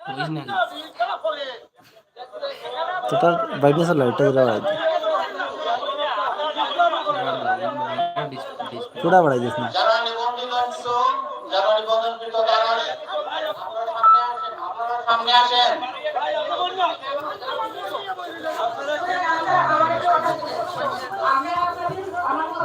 বুঝিস না তো তার ব্রাইটনেস লাইটটা দিলে বাড়াই পুরা বাড়াই দিস না যারা নিবন্ধিত অংশ যারা নিবন্ধনকৃত তারা আপনারা সামনে আসেন আমরা আপনাদের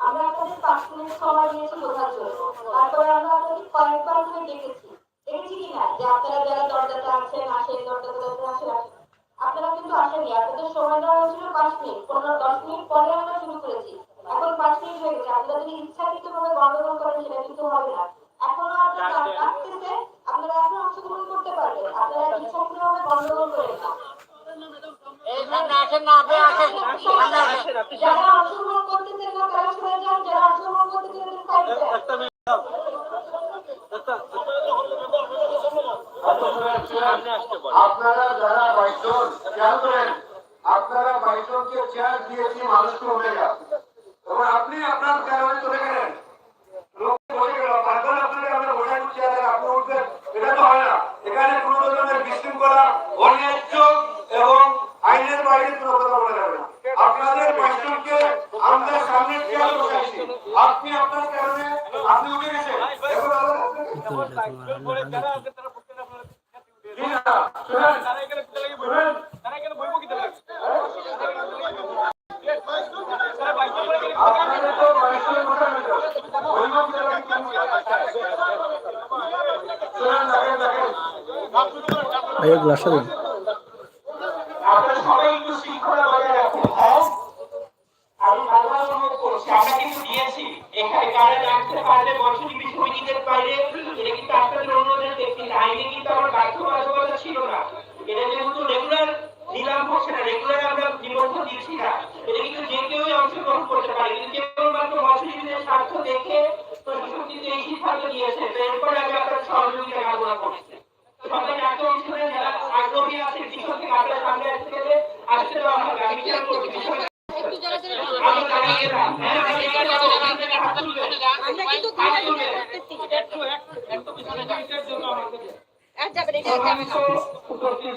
আমার আপনাদের পাঁচ মিনিট সময় দিয়েছি বোঝার জন্য। তারপরে আমরা আপনাদের কয়েকবার করে ডেকেছি দেখেছি কিনা যে আপনারা যারা দরজাতে আছেন আসেন দরজাতে দরজাতে আসেন আসেন আপনারা কিন্তু আসেননি আপনাদের সময় দেওয়া হয়েছিল পাঁচ মিনিট পনেরো দশ মিনিট পরে আমরা শুরু করেছি এখন পাঁচ মিনিট হয়ে গেছে আপনারা যদি ইচ্ছাকৃত ভাবে গন্ডগোল করেন সেটা কিন্তু হবে না এখনও আপনারা আসতেছে আপনারা এখন অংশগ্রহণ করতে পারবেন আপনারা ইচ্ছাকৃত ভাবে গন্ডগোল করেন না যারা অংশগ্রহণ করতেছেন না তারা সরে যান যারা অংশগ্রহণ করতেছেন তাদের সাইড দেন আপনারা যারা বাইশজন খেয়াল করেন আপনারা বাইশজনকে চেয়ার দিয়েছি মানুষকে উঠে গেল এবং আপনি আপনার চেয়ারে চলে গেলেন। লোক বসে গেল। পাঁচজন আপনাকে আমরা বসাই চেয়ারে আপনি উঠবেন এটা তো হয় না। এখানে কোনো ধরনের বিশৃঙ্খলা অন্যায্য এবং আইনের বাইরে কোনো কথা বলা যাবে না। আপনাদের বাইশজনকে আমরা সামনে চেয়ার বসাইছি। আপনি আপনার কারণে আপনি উঠে গেছেন। এখন আমরা ভাই এই গ্লাসটা দিন আপনারা সবাই একটু শৃঙ্খলা বজায় রাখুন হ্যাঁ? আমি বারবার অনুরোধ করছি, আমরা কিন্তু দিয়েছি। এখানে কারা রাখতে পারলে বছরই বিষয়টিদের বাইরে এটা কিন্তু আপনাদের অনুরোধের ব্যক্তির আইনে কিন্তু আমার বাধ্যবাধকতা ছিল না এটা যেহেতু রেগুলার নিলাম হচ্ছে না রেগুলার আমরা নিবন্ধন দিচ্ছি না এটা কিন্তু যে কেউই অংশগ্রহণ করতে পারে কিন্তু কেবলমাত্র বছরই স্বার্থ দেখে প্রশাসন কিন্তু এই সিদ্ধান্ত নিয়েছে তো এরপরে আমি আপনার সহযোগিতা কামনা করছি সবাই এত অঞ্চলে যারা আগ্রহী আছে বিষয় থেকে আপনার সামনে আসতে গেলে আসতে দেওয়া হবে আমি খেয়াল করছি বিষয় আমি দাঁড়িয়ে গেলাম। হ্যাঁ, আমি এখানে আছি, ওখান থেকে হাত তুলবেন। হাত তুলবেন। সম্মানিত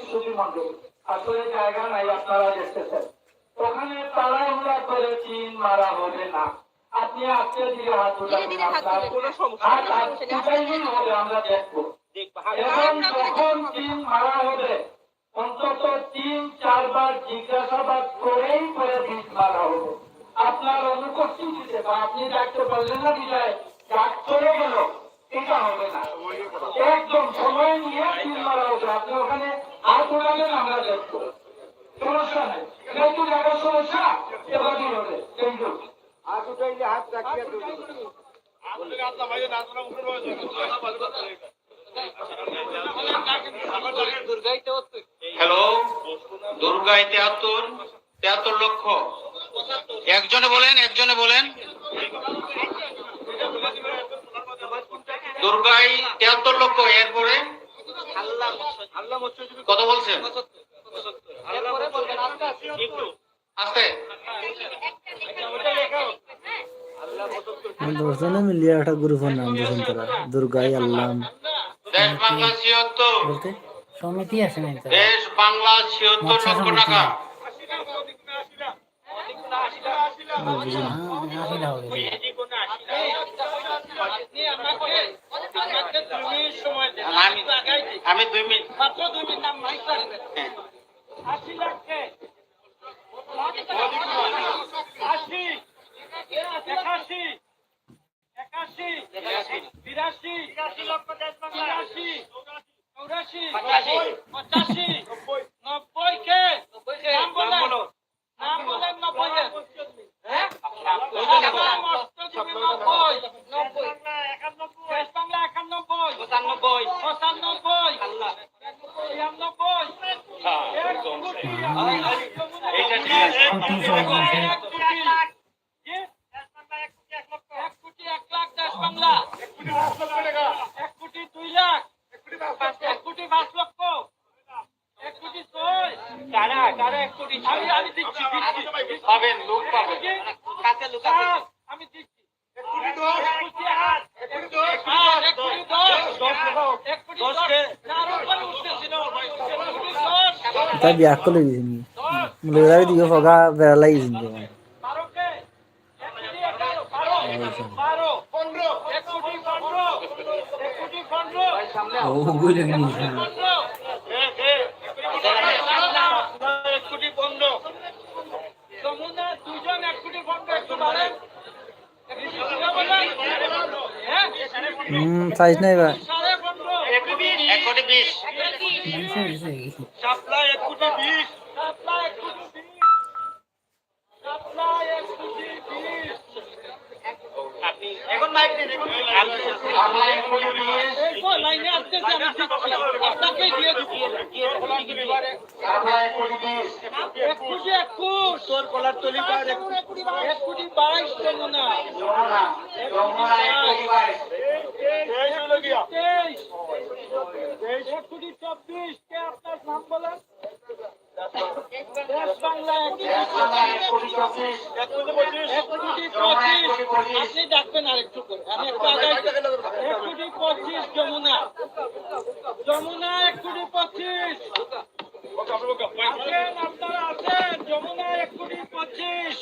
উপস্থিত সুধীমণ্ডলী, আসলে জায়গা নাই আপনারা দেখতেছেন। ওখানে তাড়াহুড়া করে চিন মারা হবে না। আপনি আজকে দিকে হাত উঠাবেন আপনার হাত উঠাইলেই হবে আমরা দেখব। এবং যখন চিন মারা হবে অন্তত তিন চারবার জিজ্ঞাসাবাদ করেই পরে বিষ মারা হবে। আপনার অনুপস্থিতিতে বা আপনি ডাকতে পারলেন না বিদায় ডাক চলে গেল এটা হবে না একদম সময় নিয়ে তিন মারা হবে আপনি ওখানে হাত উঠাবেন আমরা দেখব সমস্যা নেই। যেহেতু জায়গার সমস্যা এবারই হবে। হ্যালো দুর্গায় তেহাত্তর তেহাত্তর লক্ষ। একজনে বলেন একজনে বলেন। দুর্গায় তেহাত্তর লক্ষ এরপরে? কত বলছেন? আস্তে মিলিয়ে একটা। গ্রুপের নাম দিয়েছেন তারা। দুর্গাই আল্লাম। দেশ বাংলা ছিয়াত্তর। সমিতি আছে না দেশ বাংলা ছিয়াত্তর লক্ষ টাকা। হ্যাঁ, আশি টাকা আমি আমি দুই মিনিট হ্যাঁ। আশি একাশি একাশি বিরাশি তিরাশি চৌরাশি পঁচাশি নব্বই কে নাম বলেন এক কোটি এক কোটি আমি আমি দিচ্ছি পাবেন লোক পাবেন কাছে লোক আছে স্যার, আমি দিচ্ছি এক কোটি দশ এক কোটি আট এক কোটি দশ আর এক কোটি দশ এক কোটি দশ চার উপরে উঠতেছিল এক কোটি দশ তাই বিয়া করে দিয়েছেন মূল্য দাবি দিকে ফগা বেড়া লাগিয়েছেন তো বারোকে এক কোটি এগারো বারো বারো পনেরো এক কোটি পনেরো এক কোটি পনেরো ও বুঝে গেছি পনেরো এক কোটি পনেরো যমুনা দুজন এক কোটি পনেরো একটু বাড়েন হ্যাঁ হুম সাইজ নাই পনেরো এক কোটি বিশ। এক কোটি বিশ সাপ্লাই তোর কলার তলি পার এক কোটি বাইশ যমুনা যমুনা এক কোটি বাইশ তেইশ তেইশ এক কোটি চব্বিশ কে আপনার নাম বলেন দেশ বাংলা এক কোটি আমরা এক কোটি চব্বিশ এক কোটি পঁচিশ আপনি ডাকবেন আরেকটু করে। আমি একটু আগাই এক কোটি পঁচিশ যমুনা। যমুনা এক কোটি পঁচিশ। আছেন আপনারা আছেন। যমুনা এক কোটি পঁচিশ।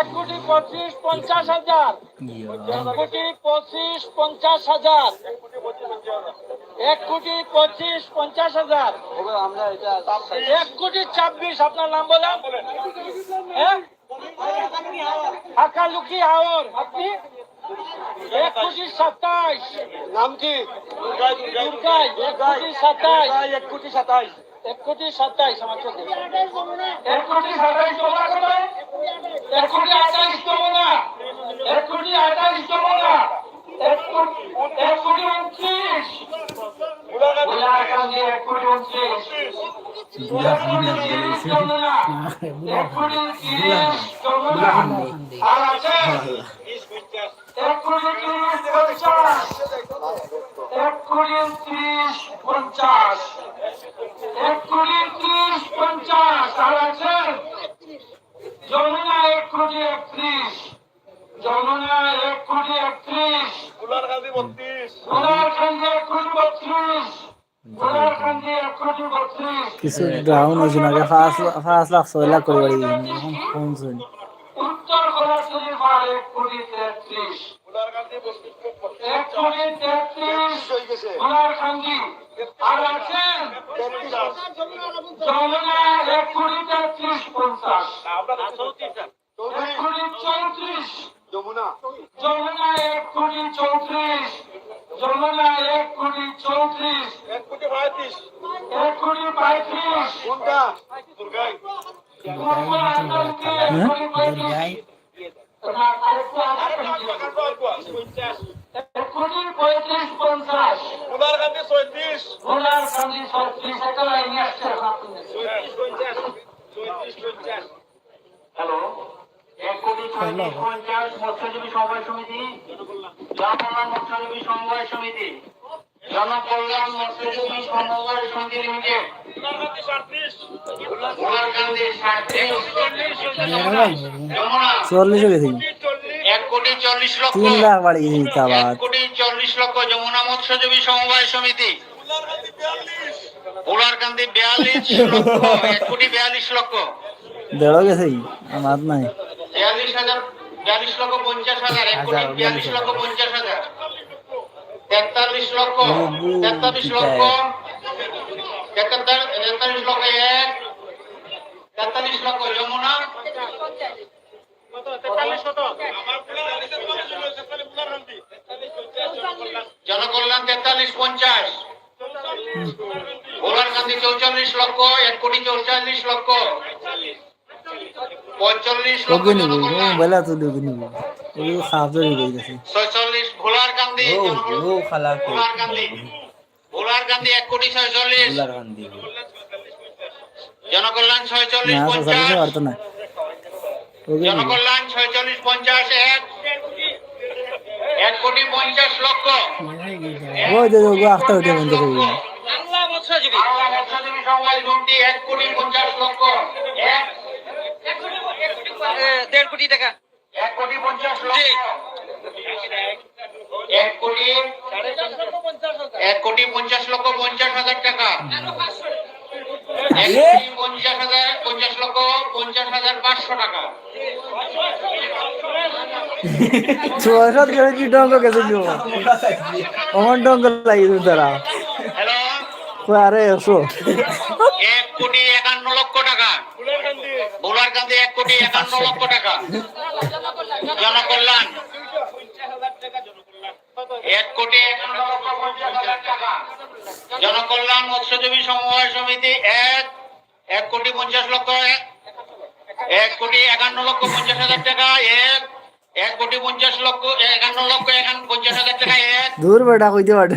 এক কোটি পঁচিশ পঞ্চাশ হাজার। এক কোটি পঁচিশ পঞ্চাশ হাজার। এক কোটি পঁচিশ পঞ্চাশ হাজার। এক কোটি ছাব্বিশ আপনার নাম বলেন? হ্যাঁ? আকালুকি আওর আপনি? এক কোটি সাতাইশ। নাম কি? দুর্গাই এক কোটি সাতাইশ। এক কোটি সাতাইশ। এক কোটি সাতাইশ আমার চোখে। এক কোটি সাতাইশ এক কোটি আঠাইশ যমুনা এক কোটি আঠাইশ যমুনা এক কোটি এক কোটি উনত্রিশ বুলারকান্দি এক কোটি উনত্রিশ বুড়া বুড়া বলেছে যমুনা বুড়া এক কোটি তিরিশ পঞ্চাশ এক কোটি ত্রিশ পঞ্চাশ আর আছে যমুনা এক কোটি একত্রিশ যমুনা এক কোটি একত্রিশ এক কোটি বত্রিশ গোলারকান্দি এক কোটি বত্রিশ কিছু ডাউন হয়েছে না পাঁচ লাখ ছয় লাখ করে বাড়ি এখন কমছে উত্তর গোলারকান্দি বার এক কোটি তেত্রিশ এক কোটি তেত্রিশ গোলারকান্দি আর আছেন যমুনা। এক কোটি তেত্রিশ পঞ্চাশ এক কোটি চৌত্রিশ। যমুনা এক কোটি চৌত্রিশ যমুনা এক কোটি চৌত্রিশ এক কোটি পঁয়ত্রিশ। দুর্গাই। এক কোটি পঁয়ত্রিশ পঞ্চাশ। ওনার কান্দি ছত্রিশ একটা লাইনে আসছে হ্যালো? এক কোটি চল্লিশ পঞ্চাশ মৎস্যজীবী সমবায় সমিতি। জনকল্যাণ মৎস্যজীবী সমবায় সমিতি। জনকল্যাণ মৎস্যজীবী সমবায় সমিতি লিমিটেড গোলারকান্দি সাঁত্রিশ যমুনা চল্লিশে গেছি এক কোটি চল্লিশ লক্ষ। তিন লাখ বাড়ি গেছি তা এক কোটি চল্লিশ লক্ষ যমুনা মৎস্যজীবী সমবায় সমিতি। উলারকান্দি বিয়াল্লিশ লক্ষ এক কোটি বিয়াল্লিশ লক্ষ। দেড় গেছি আমার নাই। বিয়াল্লিশ হাজার বিয়াল্লিশ লক্ষ পঞ্চাশ হাজার এক কোটি বিয়াল্লিশ লক্ষ পঞ্চাশ হাজার। তেতাল্লিশ লক্ষ তেতাল্লিশ লক্ষ তেতাল্লিশ লক্ষ এক তেতাল্লিশ লক্ষ যমুনা। জনকল্যাণ তেতাল্লিশ পঞ্চাশ। ভোলার গান্ধী চৌচল্লিশ লক্ষ এক কোটি চৌচল্লিশ লক্ষ। পঁয়তাল্লিশ লক্ষ গেছে ভোলার গান্ধী ও ও খালা ভোলার গান্ধী। ভোলার কোটি ছয়চল্লিশ বুলার গান্ধী জনকল্যাণ না জনকল্যাণ ছয়চল্লিশ পঞ্চাশ এক। এক কোটি পঞ্চাশ লক্ষ। ওই যে ওগো আস্তে উঠে বন্ধ করবি বাংলা মৎস্যজীবী। বাংলা মৎস্যজীবী সমবায় সমিতি এক কোটি পঞ্চাশ লক্ষ। এক। এ, দেড় কোটি টাকা। এক কোটি পঞ্চাশ লক্ষ। এক কোটি এক কোটি পঞ্চাশ লক্ষ পঞ্চাশ হাজার টাকা। পঞ্চাশ হাজার পঞ্চাশ লক্ষ পঞ্চাশ হাজার পাঁচশো টাকা। করে কি ডঙ্গ গেছে কি অমন ডঙ্গ লাগিয়েছে তারা। আরে এসো এক কোটি একান্ন লক্ষ টাকা বোলার এক কোটি একান্ন লক্ষ টাকা। জনকল্যাণ। এক কোটি একান্ন লক্ষ পঞ্চাশ হাজার টাকা জনকল্যাণ মৎস্যজীবী সমবায় সমিতি এক এক কোটি পঞ্চাশ লক্ষ এক- এক কোটি একান্ন লক্ষ পঞ্চাশ হাজার টাকা এক এক কোটি পঞ্চাশ লক্ষ একান্ন লক্ষ একান্ন পঞ্চাশ হাজার টাকা এক। দূর বেটা কইতে পারে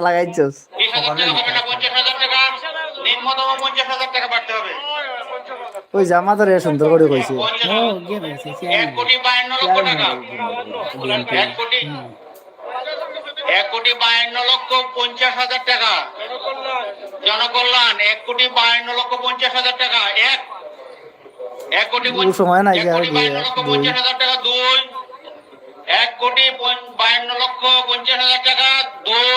লাগাইছস। বিশ হাজার টাকা পঞ্চাশ হাজার টাকা নিম্নতম পঞ্চাশ হাজার টাকা বাড়তে হবে ওই জামা তো সুন্দর করে কইছে। এক কোটি বায়ান্ন লক্ষ টাকা। এক কোটি। এক কোটি বায়ান্ন লক্ষ পঞ্চাশ হাজার টাকা। জনকল্যাণ এক কোটি বায়ান্ন লক্ষ পঞ্চাশ হাজার টাকা। এক। এক কোটি সময় নাই। পঞ্চাশ হাজার টাকা দুই এক কোটি বায়ান্ন লক্ষ পঞ্চাশ হাজার টাকা দুই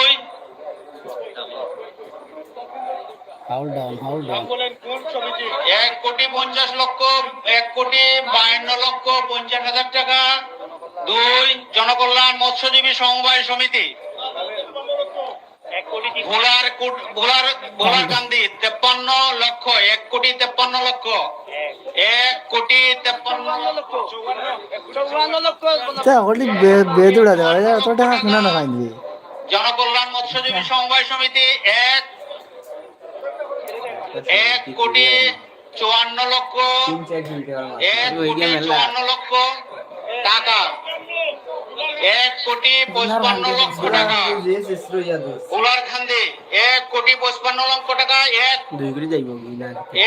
হাউল ডাউন হাউল ডাউন এক কোটি পঞ্চাশ লক্ষ এক কোটি বায়ান্ন লক্ষ পঞ্চাশ হাজার টাকা। দুই জনকল্যাণ মৎস্যজীবী সমবায় সমিতি। ভোলার ভোলার ভোলার গান্ধী তেপ্পান্ন লক্ষ এক কোটি তেপ্পান্ন লক্ষ। এক কোটি তেপ্পান্ন লক্ষ। চৌরান্ন লক্ষ বেদুড়া দেওয়া এত টাকা কিনা না জনকল্যাণ মৎস্যজীবী সমবায় সমিতি এক এক কোটি চুয়ান্ন লক্ষ এক কোটি চুয়ান্ন লক্ষ টাকা। এক কোটি পঁচপান্ন লক্ষ টাকা। যে শেষর যাদু উলার খান্দি এক কোটি পঁচপান্ন লক্ষ টাকা এক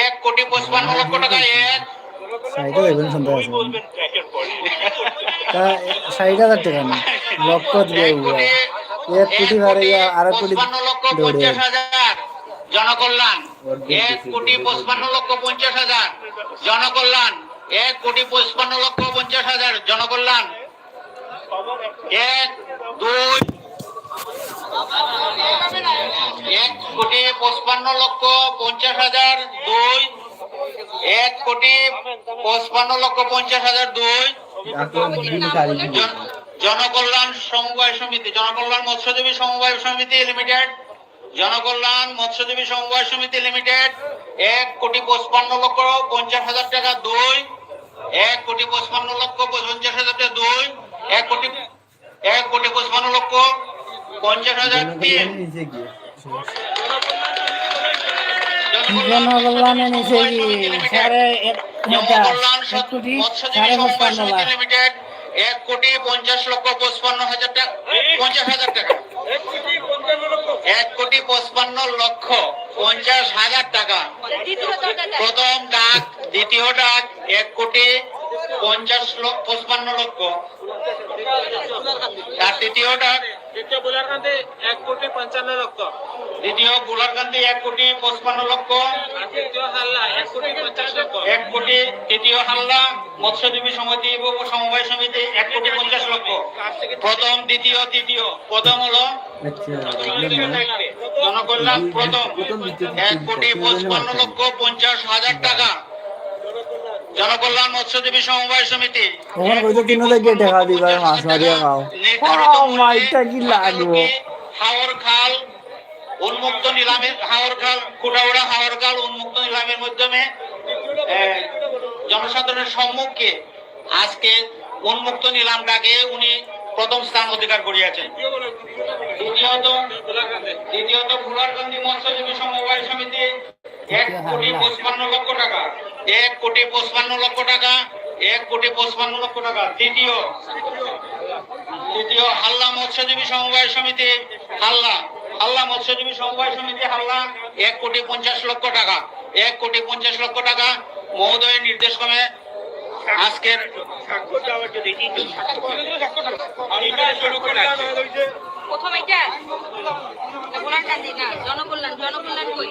এক কোটি পঁচপান্ন লক্ষ টাকা এক সাইডে দেখবেন সুন্দর আছে। তা ষাট হাজার টাকা না? লক্ষ দিয়ে এক কোটি ভাড়া আর কোটি লক্ষ দৌড়ে জনকল্যাণ এক কোটি পঁচপান্ন লক্ষ পঞ্চাশ হাজার জনকল্যাণ এক কোটি পঁচপান্ন লক্ষ পঞ্চাশ হাজার জনকল্যাণ। এক দুই এক কোটি পঁচপান্ন লক্ষ পঞ্চাশ হাজার দুই। এক কোটি পঁচপান্ন লক্ষ পঞ্চাশ হাজার দুই। জন- জনকল্যাণ সমবায় সমিতি জনকল্যাণ মৎস্যজীবী সমবায় সমিতি লিমিটেড জনকল্যাণ মৎস্যজীবী সমবায় সমিতি লিমিটেড এক কোটি পঁচপান্ন লক্ষ পঞ্চাশ হাজার টাকা দুই এক কোটি পঁচপান্ন লক্ষ পঞ্চাশ হাজার টাকা দুই এক কোটি এক কোটি পঁচপান্ন লক্ষ পঞ্চাশ হাজার তিন। জনকল্যাণে নিচে কি সাড়ে এক কোটি পঁচপান্ন লাখ। এক কোটি পঞ্চাশ লক্ষ পঁচপান্ন হাজার টাকা। পঞ্চাশ হাজার টাকা। এক কোটি পঁচপান্ন লক্ষ পঞ্চাশ হাজার টাকা। প্রথম ডাক, দ্বিতীয় ডাক, এক কোটি পঞ্চাশ লক্ষ পঁচপান্ন লক্ষ। তার তৃতীয় ডাক দ্বিতীয় বোলার কান্দে এক কোটি পঞ্চান্ন লক্ষ। দ্বিতীয় গোলারকান্দি এক কোটি পঁচপান্ন লক্ষ। তৃতীয় হাল্লা এক কোটি পঞ্চাশ লক্ষ। এক কোটি তৃতীয় হাল্লা মৎস্যজীবী সমিতি এবং সমবায় সমিতি এক কোটি পঞ্চাশ লক্ষ। প্রথম দ্বিতীয় তৃতীয়। প্রথম হলো আচ্ছা জনকল্যাণ। প্রথম। এক কোটি পঁচপান্ন লক্ষ পঞ্চাশ হাজার টাকা। জনকল্যাণ মৎস্যজীবী সমবায় সমিতি ওখানে কইতো তিন হাজার টাকা দিবা মাছ মারিয়া খাও ও, মাইটা কি লাগবো? হাওর খাল উন্মুক্ত নিলামের হাওর খাল কুটাউড়া হাওর খাল উন্মুক্ত নিলামের মাধ্যমে জনসাধারণের সম্মুখে আজকে উন্মুক্ত নিলামটাকে উনি প্রথম স্থান অধিকার করিয়াছেন দ্বিতীয়ত দ্বিতীয়ত মৎস্যজীবী সমবায় সমিতি এক কোটি পঁচপান্ন লক্ষ টাকা। এক কোটি পঁচপান্ন লক্ষ টাকা এক কোটি পঁচপান্ন লক্ষ টাকা। তৃতীয় তৃতীয় হাল্লা মৎস্যজীবী সমবায় সমিতি হাল্লা হাল্লা মৎস্যজীবী সমবায় সমিতি হাল্লা এক কোটি পঞ্চাশ লক্ষ টাকা। এক কোটি পঞ্চাশ লক্ষ টাকা। মহোদয়ের নির্দেশ ক্রমে আজকের প্রথম এটা জনকল্যাণ জনকল্যাণ কই?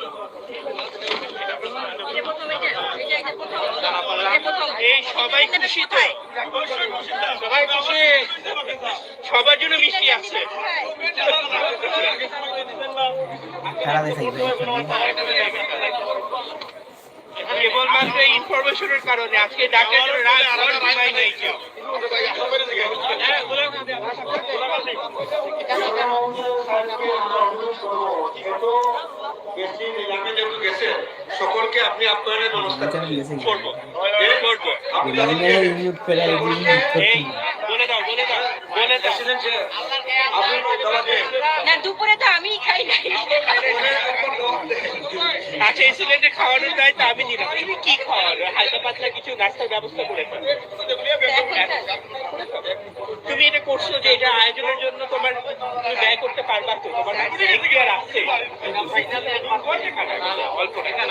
সবাই খুশি তো? সবাই খুশি? সবার জন্য মিষ্টি আছে। খেলা দেখে কেবলমাত্র ইনফরমেশনের কারণে আজকে রাত নাই সকলকে আপনি আপনাদের নমস্কার করব। করব। ইউনিট ফেরা এই বলে দাও বলে দাও বলে দাও। আপনি দাওয়াতে না দুপুরে তো আমিই খাই নাই। আচ্ছা এই সিলেটে খাওয়ানোর দায়িত্ব আমি নিলাম। তুমি কি খাওয়ানো হালকা পাতলা কিছু নাস্তার ব্যবস্থা করে। তুমি এটা করছ যে এটা আয়োজনের জন্য তোমার তুমি ব্যয় করতে পারবা তো? তোমার এখতিয়ার আছে। অল্প টাকা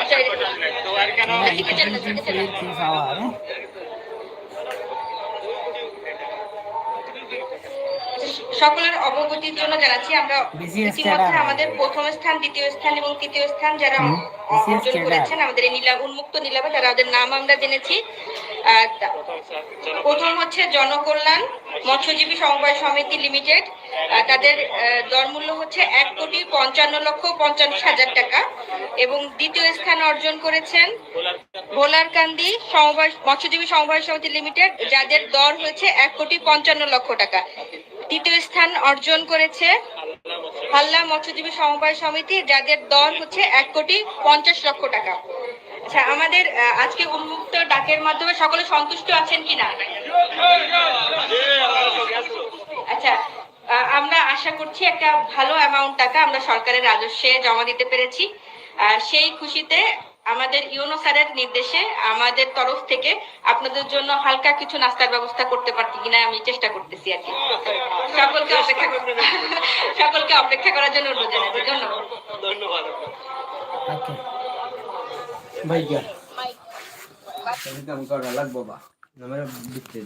সকলের অবগতির জন্য জানাচ্ছি আমরা ইতিমধ্যে আমাদের প্রথম স্থান দ্বিতীয় স্থান এবং তৃতীয় স্থান যারা অর্জন করেছেন আমাদের এই নীলা উন্মুক্ত নীলাভে যারা ওদের নাম আমরা জেনেছি। প্রথম হচ্ছে জনকল্যাণ মৎস্যজীবী সমবায় সমিতি লিমিটেড। তাদের দরমূল্য হচ্ছে এক কোটি পঞ্চান্ন লক্ষ পঞ্চাশ হাজার টাকা। এবং দ্বিতীয় স্থান অর্জন করেছেন ভোলারকান্দি সমবায় মৎস্যজীবী সমবায় সমিতি লিমিটেড যাদের দর হয়েছে এক কোটি পঞ্চান্ন লক্ষ টাকা। তৃতীয় স্থান অর্জন করেছে হাল্লা মৎস্যজীবী সমবায় সমিতি, যাদের দর হচ্ছে এক কোটি পঞ্চাশ লক্ষ টাকা। আচ্ছা আমাদের আজকে উন্মুক্ত ডাকের মাধ্যমে সকলে সন্তুষ্ট আছেন কিনা? আচ্ছা আমরা আশা করছি একটা ভালো অ্যামাউন্ট টাকা আমরা সরকারের রাজস্বে জমা দিতে পেরেছি। সেই খুশিতে আমাদের ইউনো স্যারের নির্দেশে আমাদের তরফ থেকে আপনাদের জন্য হালকা কিছু নাস্তার ব্যবস্থা করতে পারছি কিনা আমি চেষ্টা করতেছি আর কি। সকলকে অপেক্ষা সকলকে অপেক্ষা করার জন্য অনুরোধ জানাচ্ছি। ধন্যবাদ। ধন্যবাদ ওকে। ভাই গিয়া কাম করা লাগবো বা? আমরা বিক্রি